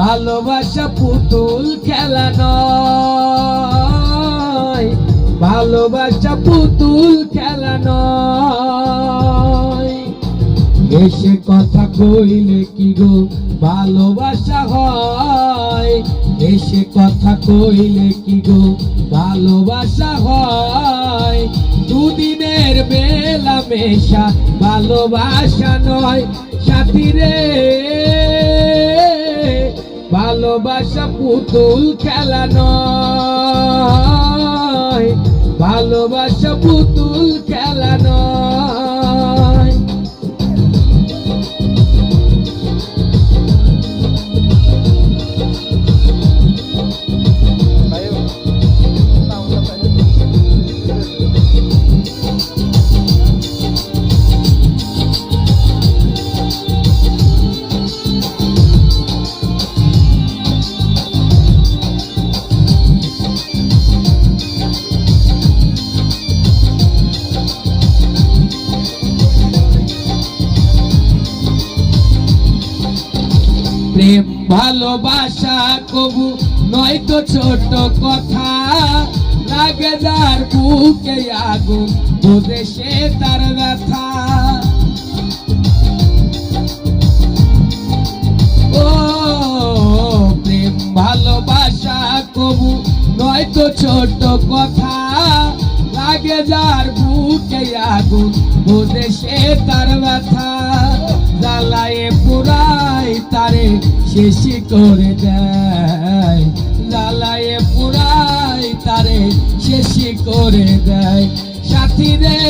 ভালোবাসা পুতুল খেলা নয়। ভালোবাসা পুতুল খেলা নয়। এসে কথা কইলে কি গো ভালোবাসা হয়? এসে কথা কইলে কি গো ভালোবাসা হয়? দুদিনের বেলা মেশা ভালোবাসা নয়, সাথী রে। ভালোবাসা পুতুল খেলা নয়। ভালোবাসা পুতুল খেলা নয়। ভালোবাসা কবু নয় তো ছোট কথা। লাগে যার বুকে আগুন, বোঝে সে তার ব্যথা। ও, প্রেম ভালোবাসা কবু নয় তো ছোট কথা। লাগে যার বুকে আগুন, বোঝে সে তার ব্যথা। শেষ করে দেয়। লালায়ে পুরাই তারে শেষে করে দেয়। সাথী রে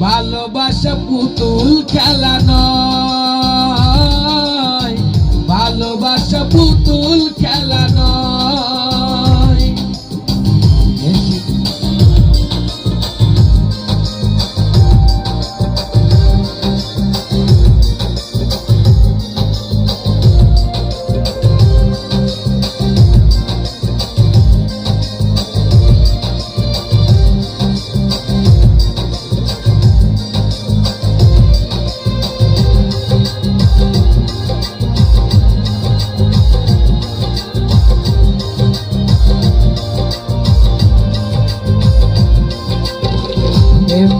ভালোবাসা পুতুল খেলা প্রেম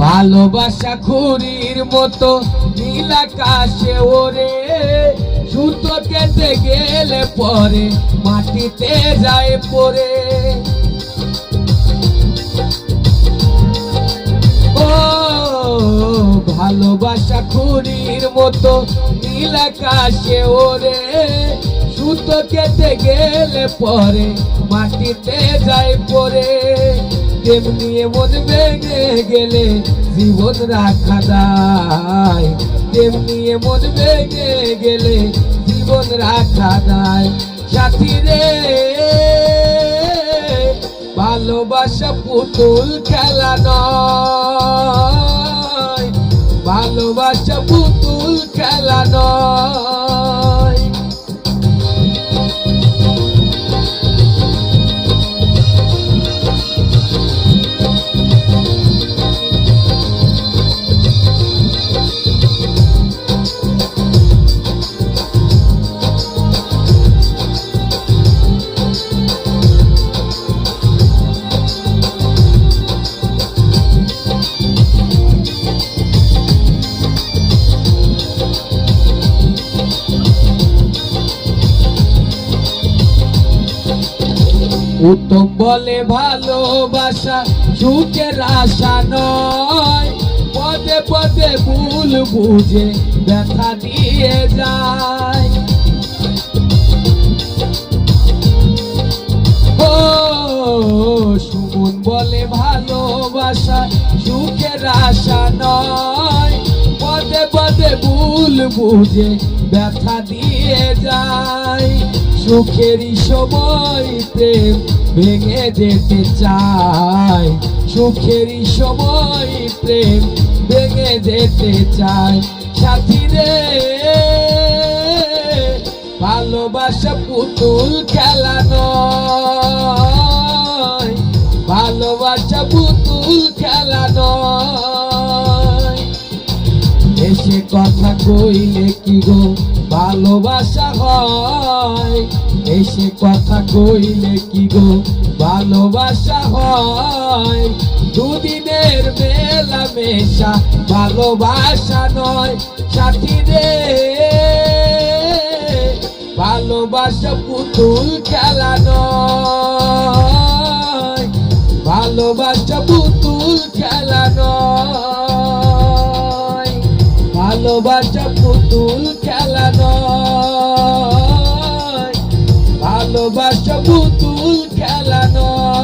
ভালোবাসা খুরির মতো নীল আকাশে ওরে। সুতো কেটে গেলে পরে মাটিতে যায় পরে। ও, ভালোবাসা খুরির মতো নীল আকাশে ওরে। সুতো কেটে গেলে পরে মাটিতে যায় পরে। তেমনি মন ভেঙে গেলে জীবন রাখা দায় তেমনি মন ভেঙে গেলে জীবন রাখা দায় সাথী রে ভালোবাসা পুতুল খেলা নয়। উত্তম বলে ভালোবাসা সুখের আশা নয়। পদে পদে ভুল বুঝে ব্যথা দিয়ে যায়। ও, সুমন বলে ভালোবাসা সুখের আশা নয়। পদে পদে ভুল বুঝে ব্যথা দিয়ে যায়। সুখেরই সময়তে ভেঙে যেতে চায়। সুখেরই সময়তে ভেঙে যেতে চায়। সাথী রে, ভালোবাসা পুতুল খেলা কথা কইলে কি গো? ভালোবাসা হয়। এসে কথা কইলে কি গো? ভালোবাসা হয়। দুদিনের মেলা মেশা ভালোবাসা নয় সাথী ভালোবাসা পুতুল খেলা নয়। ভালোবাসা ভালোবাসা পুতুল খেলা নয়। ভালোবাসা পুতুল খেলা নয়।